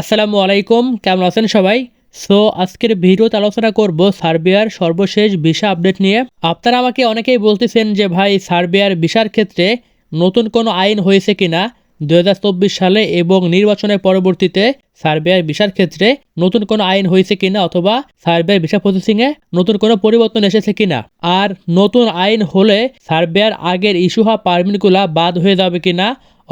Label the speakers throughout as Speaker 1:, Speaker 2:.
Speaker 1: আসসালামু আলাইকুম, কেমন আছেন সবাই? সো আজকের ভিডিওতে আলোচনা করব সার্বিয়ার সর্বশেষ ভিসা আপডেট নিয়ে। আপনারা আমাকে অনেকেই বলতেছেন যে, ভাই সার্বিয়ার ভিসার ক্ষেত্রে নতুন কোনো আইন হয়েছে কিনা? দু হাজার চব্বিশ সালে এবং নির্বাচনের পরবর্তীতে সার্বিয়ার ভিসার ক্ষেত্রে নতুন কোনো আইন হয়েছে কিনা অথবা সার্বিয়ার ভিসা প্রসেসিংয়ে নতুন কোনো পরিবর্তন এসেছে কিনা? আর নতুন আইন হলে সার্বিয়ার আগের ইস্যু হওয়া পারমিটগুলা বাদ হয়ে যাবে কিনা?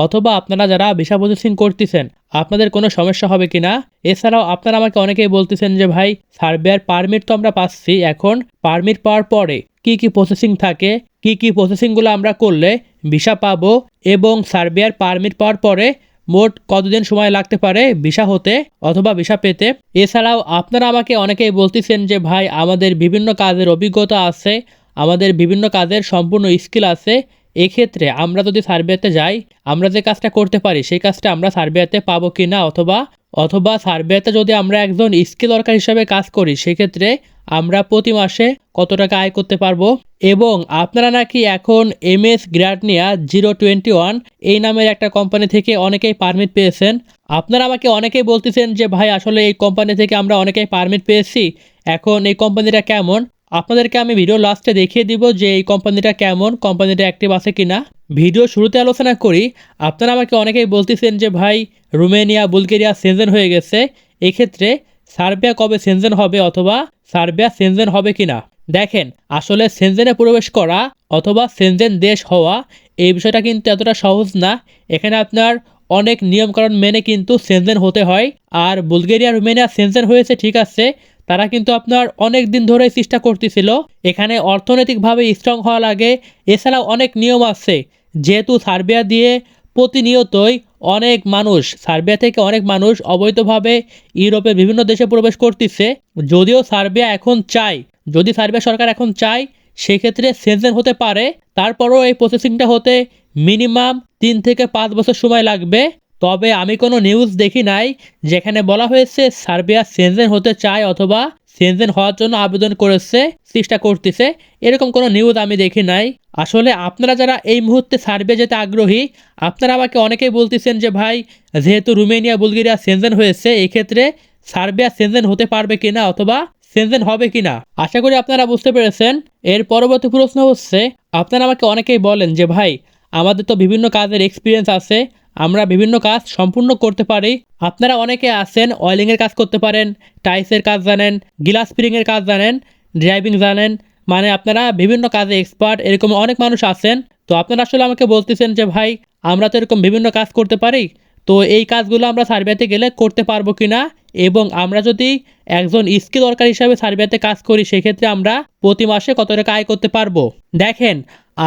Speaker 1: অথবা আপনারা যারা ভিসা প্রসেসিং করতেছেন, আপনাদের কোনো সমস্যা হবে কিনা? এছাড়াও আপনারা আমাকে অনেকেই বলতেছেন যে, ভাই সার্বিয়ার পারমিট তো আমরা পাচ্ছি, এখন পারমিট পাওয়ার পরে কি কি প্রসেসিং থাকে? কি কি প্রসেসিংগুলো আমরা করলে ভিসা পাবো এবং সার্বিয়ার পারমিট পাওয়ার পরে মোট কতদিন সময় লাগতে পারে ভিসা হতে অথবা ভিসা পেতে? এছাড়াও আপনারা আমাকে অনেকেই বলতেছেন যে, ভাই, আমাদের বিভিন্ন কাজের অভিজ্ঞতা আছে, আমাদের বিভিন্ন কাজের সম্পূর্ণ স্কিল আছে এক্ষেত্রে আমরা যদি সার্বিয়াতে যাই, আমরা যে কাজটা করতে পারি, সেই কাজটা আমরা সার্বিয়াতে পাবো কি না অথবা অথবা সার্বিয়াতে যদি আমরা একজন স্কিল ওয়ার্কার হিসাবে কাজ করি, সেক্ষেত্রে আমরা প্রতি মাসে কত টাকা আয় করতে পারব? এবং আপনারা নাকি এখন এম এস গ্র্যাডনিয়া জিরো টোয়েন্টি ওয়ান এই নামের একটা কোম্পানি থেকে অনেকেই পারমিট পেয়েছেন। আপনারা আমাকে অনেকেই বলতেছেন যে, ভাই, আসলে এই কোম্পানি থেকে আমরা অনেকেই পারমিট পেয়েছি। এখন এই কোম্পানিটা কেমন? আপনাদেরকে আমি ভিডিও লাস্টে দেখিয়ে দিব যে এই কোম্পানিটা কেমন কোম্পানিটা অ্যাক্টিভ আছে কি না ভিডিও শুরুতে আলোচনা করি। আপনারা আমাকে অনেকেই বলতেছেন যে, ভাই, রুমেনিয়া, বুলগেরিয়া সেনজেন হয়ে গেছে। এক্ষেত্রে সার্বিয়া কবে সেনজেন হবে অথবা সার্বিয়া সেনজেন হবে কিনা? দেখেন, আসলে সেনজেনে প্রবেশ করা অথবা সেনজেন দেশ হওয়া এই বিষয়টা কিন্তু এতটা সহজ না। এখানে আপনার অনেক নিয়মকানুন মেনে কিন্তু সেনজেন হতে হয়। আর বুলগেরিয়া, রুমেনিয়া সেনজেন হয়েছে, ঠিক আছে। তারা কিন্তু আপনার অনেক দিন ধরে চেষ্টা করতেছিল। এখানে অর্থনৈতিকভাবে স্ট্রং হওয়া লাগে। এছাড়াও অনেক নিয়ম আছে। যেহেতু সার্বিয়া দিয়ে প্রতিনিয়তই অনেক মানুষ, সার্বিয়া থেকে অনেক মানুষ অবৈধভাবে ইউরোপের বিভিন্ন দেশে প্রবেশ করতেছে। যদিও সার্বিয়া এখন চায়, যদি সার্বিয়া সরকার এখন চায়, সেক্ষেত্রে সেনজেন হতে পারে। তারপরও এই প্রসেসিংটা হতে মিনিমাম তিন থেকে পাঁচ বছর সময় লাগবে। তবে আমি কোনো নিউজ দেখি নাই যেখানে বলা হয়েছে সার্বিয়া সেনজেন হতে চায় অথবা সেনজেন হওয়ার জন্য আবেদন করেছে, চেষ্টা করতেছে। এরকম কোনো নিউজ আমি দেখি নাই। আসলে আপনারা যারা এই মুহূর্তে সার্বিয়া যেতে আগ্রহী, আপনারা আমাকে অনেকেই বলতেছেন যে, ভাই, যেহেতু রুমেনিয়া, বুলগেরিয়া সেনজেন হয়েছে, এক্ষেত্রে সার্বিয়া সেনজেন হতে পারবে কিনা অথবা সেনজেন হবে কিনা? আশা করি আপনারা বুঝতে পেরেছেন। এর পরবর্তী প্রশ্ন হচ্ছে, আপনারা আমাকে অনেকেই বলেন যে, ভাই, আমাদের তো বিভিন্ন কাজের এক্সপিরিয়েন্স আছে আমরা বিভিন্ন কাজ সম্পূর্ণ করতে পারি। আপনারা অনেকে আছেন অয়েলিংয়ের কাজ করতে পারেন টাইসের কাজ জানেন গিলাস ফিরিংয়ের কাজ জানেন ড্রাইভিং জানেন মানে আপনারা বিভিন্ন কাজে এক্সপার্ট এরকম অনেক মানুষ আছেন। তো আপনারা আসলে আমাকে বলতেছেন যে, ভাই, আমরা তো এরকম বিভিন্ন কাজ করতে পারি। তো এই কাজগুলো আমরা সার্বিয়াতে গেলে করতে পারব কি না এবং আমরা যদি একজন স্কিল ওয়ার্কার হিসাবে সার্বিয়াতে কাজ করি, সেক্ষেত্রে আমরা প্রতি মাসে কত টাকা আয় করতে পারব? দেখেন,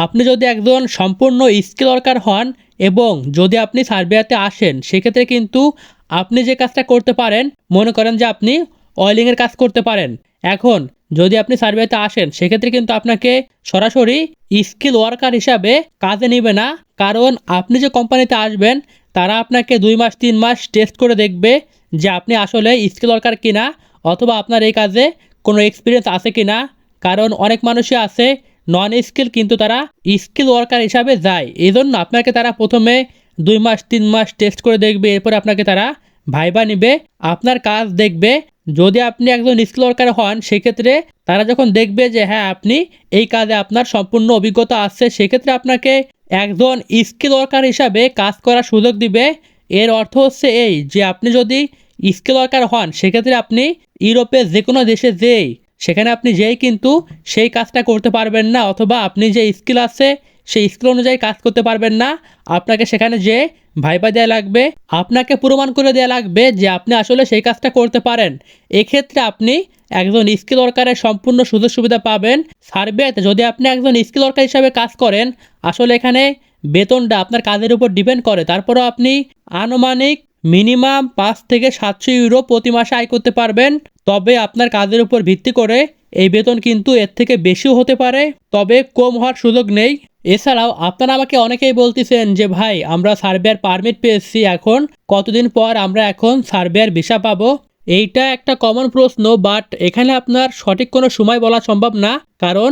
Speaker 1: আপনি যদি একজন সম্পূর্ণ স্কিল ওয়ার্কার হন এবং যদি আপনি সার্বিয়াতে আসেন, সেক্ষেত্রে কিন্তু আপনি যে কাজটা করতে পারেন, মনে করেন যে আপনি অয়েলিংয়ের কাজ করতে পারেন। এখন, যদি আপনি সার্বিয়াতে আসেন, সেক্ষেত্রে কিন্তু আপনাকে সরাসরি স্কিল ওয়ার্কার হিসাবে কাজে নেবে না। কারণ আপনি যে কোম্পানিতে আসবেন, তারা আপনাকে দুই মাস, তিন মাস টেস্ট করে দেখবে যে আপনি আসলে স্কিল ওয়ার্কার কিনা, অথবা আপনার এই কাজে কোনো এক্সপিরিয়েন্স আছে কিনা। কারণ অনেক মানুষই আছে নন স্কিল কিন্তু তারা স্কিল ওয়ার্কার হিসাবে যায়। এই জন্য আপনাকে তারা প্রথমে দুই মাস, তিন মাস টেস্ট করে দেখবে, এরপরে আপনাকে তারা ভাইবা নিবে। আপনার কাজ দেখবে, যদি আপনি একজন স্কিল ওয়ার্কার হন, সেক্ষেত্রে তারা যখন দেখবে যে হ্যাঁ আপনি এই কাজে আপনার সম্পূর্ণ অভিজ্ঞতা আছে, সেক্ষেত্রে আপনাকে একজন স্কিল ওয়ার্কার হিসাবে কাজ করার সুযোগ দিবে। এর অর্থ হচ্ছে এই যে, আপনি যদি স্কিল ওয়ার্কার হন, সেক্ষেত্রে আপনি ইউরোপের যে কোনো দেশে যেই সেখানে আপনি যেই কিন্তু সেই কাজটা করতে পারবেন না অথবা আপনি যে স্কিল আছে, সেই স্কিল অনুযায়ী কাজ করতে পারবেন না, আপনাকে সেখানে যে ভাইবা দেওয়া লাগবে, আপনাকে প্রমাণ করে দেওয়া লাগবে যে আপনি আসলে সেই কাজটা করতে পারেন। এক্ষেত্রে আপনি একজন স্কিল ওয়ার্কারের সম্পূর্ণ সুযোগ সুবিধা পাবেন। সার্ভেতে যদি আপনি একজন স্কিল ওয়ার্কার হিসাবে কাজ করেন, আসলে এখানে বেতনটা আপনার কাজের উপর ডিপেন্ড করে। তারপরও আপনি আনুমানিক মিনিমাম পাঁচ থেকে সাতশো ইউরো প্রতি মাসে আয় করতে পারবেন। তবে আপনার কাজের উপর ভিত্তি করে এই বেতন কিন্তু এর থেকে বেশিও হতে পারে, তবে কম হওয়ার সুযোগ নেই। এছাড়াও আপনারা আমাকে অনেকেই বলতেছেন যে, ভাই, আমরা সার্বিয়ার পারমিট পেয়েছি, এখন কতদিন পর আমরা এখন সার্বিয়ার ভিসা পাবো? এইটা একটা কমন প্রশ্ন, বাট এখানে আপনার সঠিক কোনো সময় বলা সম্ভব না, কারণ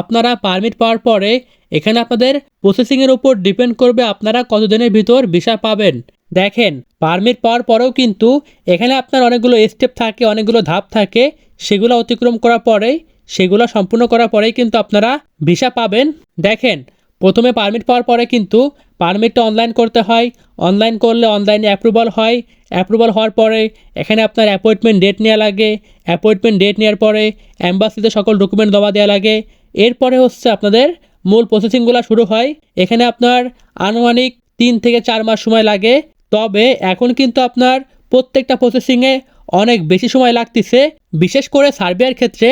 Speaker 1: আপনারা পারমিট পাওয়ার পরে এখানে আপনাদের প্রসেসিংয়ের উপর ডিপেন্ড করবে আপনারা কতদিনের ভিতর ভিসা পাবেন। দেখেন পারমিট পাওয়ার পরেও কিন্তু এখানে আপনার অনেকগুলো স্টেপ থাকে, অনেকগুলো ধাপ থাকে, সেগুলো অতিক্রম করার পরেই, সেগুলো সম্পূর্ণ করার পরেই কিন্তু আপনারা ভিসা পাবেন। দেখেন, প্রথমে পারমিট পাওয়ার পরে কিন্তু পারমিটটা অনলাইন করতে হয়। অনলাইন করলে অনলাইনে অ্যাপ্রুভাল হয়। অ্যাপ্রুভাল হওয়ার পরে এখানে আপনার অ্যাপয়েন্টমেন্ট ডেট নেওয়া লাগে। অ্যাপয়েন্টমেন্ট ডেট নেওয়ার পরে অ্যাম্বাসিতে সকল ডকুমেন্ট জমা দেওয়া লাগে। এরপরে হচ্ছে আপনাদের মূল প্রসেসিংগুলো শুরু হয়। এখানে আপনার আনুমানিক তিন থেকে চার মাস সময় লাগে। তবে এখন কিন্তু আপনার প্রত্যেকটা প্রসেসিংয়ে অনেক বেশি সময় লাগতেছে, বিশেষ করে সার্বিয়ার ক্ষেত্রে।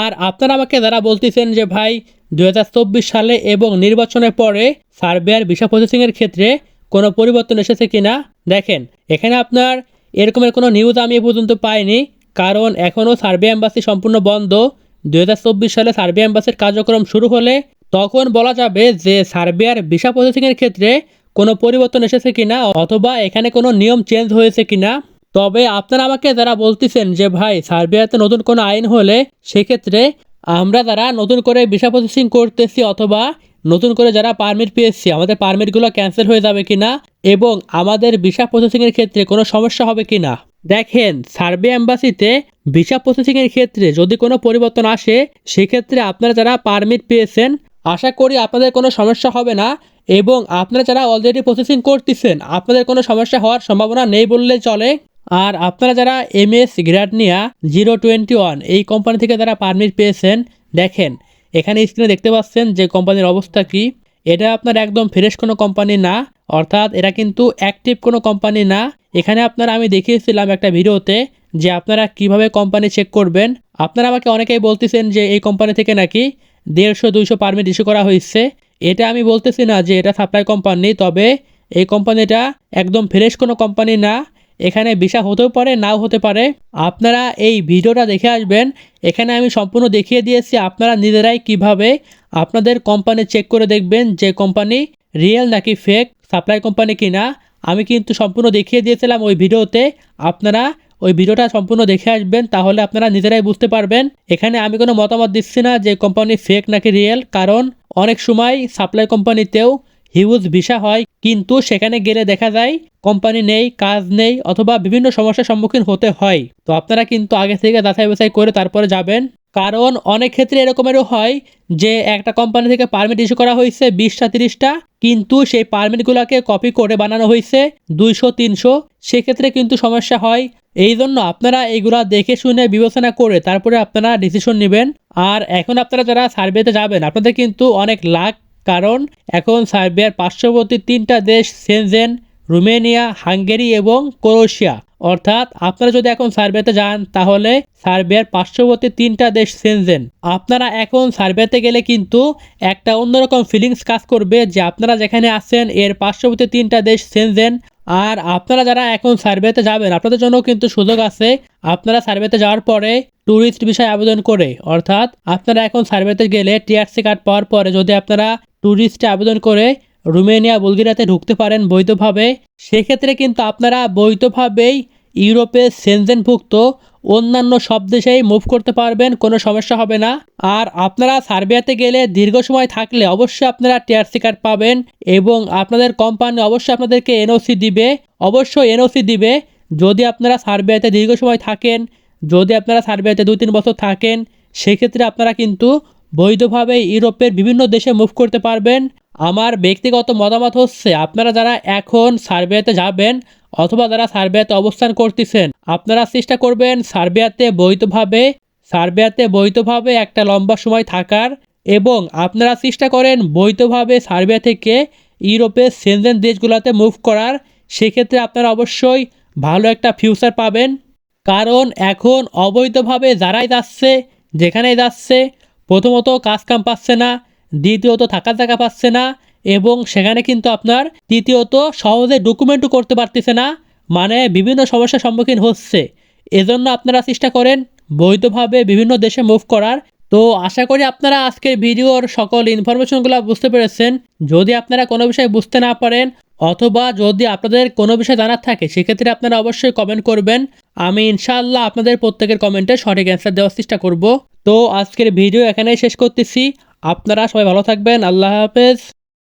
Speaker 1: আর আপনারা আমাকে যারা বলতেছেন যে, ভাই দু হাজার চব্বিশ সালে এবং নির্বাচনের পরে সার্বিয়ার ভিসা প্রসেসিংয়ের ক্ষেত্রে কোনো পরিবর্তন এসেছে কি না দেখেন, এখানে আপনার এরকমের কোনো নিউজ আমি এ পর্যন্ত পাইনি, কারণ এখনও সার্বিয়া এম্বাসি সম্পূর্ণ বন্ধ। দু হাজার চব্বিশ সালে সার্বিয়া এম্বাসির কার্যক্রম শুরু হলে তখন বলা যাবে যে সার্বিয়ার ভিসা প্রসেসিংয়ের ক্ষেত্রে কোনো পরিবর্তন এসেছে কিনা অথবা এখানে কোনো নিয়ম চেঞ্জ হয়েছে কিনা তবে আপনারা আমাকে যারা বলতেছেন যে, ভাই, সার্বিয়াতে নতুন কোনো আইন হলে সেক্ষেত্রে আমরা যারা নতুন করে ভিসা প্রসেসিং করতেছি অথবা নতুন করে যারা পারমিট পেয়েছি, আমাদের পারমিটগুলো ক্যান্সেল হয়ে যাবে কিনা এবং আমাদের ভিসা প্রসেসিংয়ের ক্ষেত্রে কোনো সমস্যা হবে কিনা দেখেন সার্বিয়া অ্যাম্বাসিতে ভিসা প্রসেসিংয়ের ক্ষেত্রে যদি কোনো পরিবর্তন আসে, সেক্ষেত্রে আপনারা যারা পারমিট পেয়েছেন আশা করি আপনাদের কোনো সমস্যা হবে না এবং আপনারা যারা অলরেডি প্রসেসিং করতেছেন, আপনাদের কোনো সমস্যা হওয়ার সম্ভাবনা নেই বললে চলে। আর আপনারা যারা এম এস গ্রাডনিয়া জিরো টোয়েন্টি ওয়ান এই কোম্পানি থেকে যারা পারমিট পেয়েছেন, দেখেন, এখানে স্ক্রিনে দেখতে পাচ্ছেন যে কোম্পানির অবস্থা কি। এটা আপনার একদম ফ্রেশ কোনো কোম্পানি না, অর্থাৎ এটা কিন্তু অ্যাক্টিভ কোনো কোম্পানি না। এখানে আপনারা আমি দেখিয়েছিলাম একটা ভিডিওতে যে আপনারা কীভাবে কোম্পানি চেক করবেন। আপনারা আমাকে অনেকেই বলতেছেন যে এই কোম্পানি থেকে নাকি দেড়শো, দুইশো পারমিট ইস্যু করা হয়েছে। এটা আমি বলতেছি না যে এটা সাপ্লাই কোম্পানি তবে এই কোম্পানিটা একদম ফ্রেশ কোনো কোম্পানি না। এখানে ভিসা হতেও পারে, নাও হতে পারে। আপনারা এই ভিডিওটা দেখে আসবেন। এখানে আমি সম্পূর্ণ দেখিয়ে দিয়েছি আপনারা নিজেরাই কীভাবে আপনাদের কোম্পানি চেক করে দেখবেন যে কোম্পানি রিয়েল নাকি ফেক সাপ্লাই কোম্পানি কিনা। আমি কিন্তু সম্পূর্ণ দেখিয়ে দিয়েছিলাম ওই ভিডিওতে। আপনারা ওই ভিডিওটা সম্পূর্ণ দেখে আসবেন, তাহলে আপনারা নিজেরাই বুঝতে পারবেন। এখানে আমি কোনো মতামত দিচ্ছি না যে কোম্পানি ফেক নাকি রিয়েল কারণ অনেক সময় সাপ্লাই কোম্পানিতেও হিউজ ভিসা হয়, কিন্তু সেখানে গেলে দেখা যায় কোম্পানি নেই, কাজ নেই, অথবা বিভিন্ন সমস্যার সম্মুখীন হতে হয়। তো আপনারা কিন্তু আগে থেকে যাচাই বাছাই করে তারপরে যাবেন। কারণ অনেক ক্ষেত্রে এরকমেরও হয় যে একটা কোম্পানি থেকে পারমিট ইস্যু করা হয়েছে বিশটা, তিরিশটা, কিন্তু সেই পারমিটগুলোকে কপি করে বানানো হয়েছে দুইশো, তিনশো, সেক্ষেত্রে কিন্তু সমস্যা হয়। এই জন্য আপনারা এইগুলা দেখে শুনে বিবেচনা করে তারপরে আপনারা ডিসিশন নেবেন। আর এখন আপনারা যারা সার্ভেতে যাবেন, আপনাদের কিন্তু অনেক লাখ কারণ এখন সার্বিয়ার পার্শ্ববর্তী তিনটা দেশ সেনজেন রুমেনিয়া হাঙ্গেরি এবং ক্রোয়েশিয়া অর্থাৎ আপনারা যদি এখন সার্বিয়াতে যান, তাহলে সার্বিয়ার পার্শ্ববর্তী তিনটা দেশ সেনজেন আপনারা এখন সার্বিয়াতে গেলে কিন্তু একটা অন্যরকম ফিলিংস কাজ করবে যে আপনারা যেখানে আছেন, এর পার্শ্ববর্তী তিনটা দেশ সেনজেন আর আপনারা যারা এখন সার্ভেতে যাবেন, আপনাদের জন্য কিন্তু সুযোগ আছে। আপনারা সার্ভেতে যাওয়ার পরে ট্যুরিস্ট বিষয়ে আবেদন করে, অর্থাৎ আপনারা এখন সার্ভেতে গেলে টিআরসি কার্ড পাওয়ার পরে যদি আপনারা ট্যুরিস্টে আবেদন করে রুমেনিয়া, বুলগেরিয়াতে ঢুকতে পারেন বৈধভাবে, সেক্ষেত্রে কিন্তু আপনারা বৈধভাবেই ইউরোপের সেনজেনভুক্ত অন্যান্য সব দেশেই মুভ করতে পারবেন, কোনো সমস্যা হবে না। আর আপনারা সার্বিয়াতে গেলে দীর্ঘ সময় থাকলে অবশ্যই আপনারা টিআরসি কার্ড পাবেন এবং আপনাদের কোম্পানি অবশ্যই আপনাদেরকে এনওসি দিবে। অবশ্যই এনওসি দিবে। যদি আপনারা সার্বিয়াতে দীর্ঘ সময় থাকেন, যদি আপনারা সার্বিয়াতে দুই তিন বছর থাকেন, সেক্ষেত্রে আপনারা কিন্তু বৈধভাবে ইউরোপের বিভিন্ন দেশে মুভ করতে পারবেন। আমার ব্যক্তিগত মতামত হচ্ছে, আপনারা যারা এখন সার্বিয়াতে যাবেন অথবা যারা সার্বিয়াতে অবস্থান করতেছেন, আপনারা চেষ্টা করবেন সার্বিয়াতে বৈধভাবে সার্বিয়াতে বৈধভাবে একটা লম্বা সময় থাকার এবং আপনারা চেষ্টা করেন বৈধভাবে সার্বিয়া থেকে ইউরোপের সেনজেন দেশগুলোতে মুভ করার। সেক্ষেত্রে আপনারা অবশ্যই ভালো একটা ফিউচার পাবেন। কারণ এখন অবৈধভাবে যারাই যাচ্ছে, যেখানেই যাচ্ছে, প্রথমত কাজ কাম পাচ্ছে না, দ্বিতীয়ত থাকার জায়গা পাচ্ছে না এবং সেখানে কিন্তু আপনার তৃতীয়ত সহজে ডকুমেন্টও করতে পারতেছে না মানে বিভিন্ন সমস্যার সম্মুখীন হচ্ছে। এজন্য আপনারা চেষ্টা করেন বৈধভাবে বিভিন্ন দেশে মুভ করার। তো আশা করি আপনারা আজকের ভিডিওর সকল ইনফরমেশনগুলো বুঝতে পেরেছেন। যদি আপনারা কোনো বিষয় বুঝতে না পারেন, অথবা যদি আপনাদের কোনো বিষয় জানার থাকে, সেক্ষেত্রে আপনারা অবশ্যই কমেন্ট করবেন। আমি ইনশাআল্লাহ আপনাদের প্রত্যেকের কমেন্টে সঠিক অ্যান্সার দেওয়ার চেষ্টা করব। তো আজকের ভিডিও এখানেই শেষ করতেছি। আপনারা সবাই ভালো থাকবেন। আল্লাহ হাফেজ।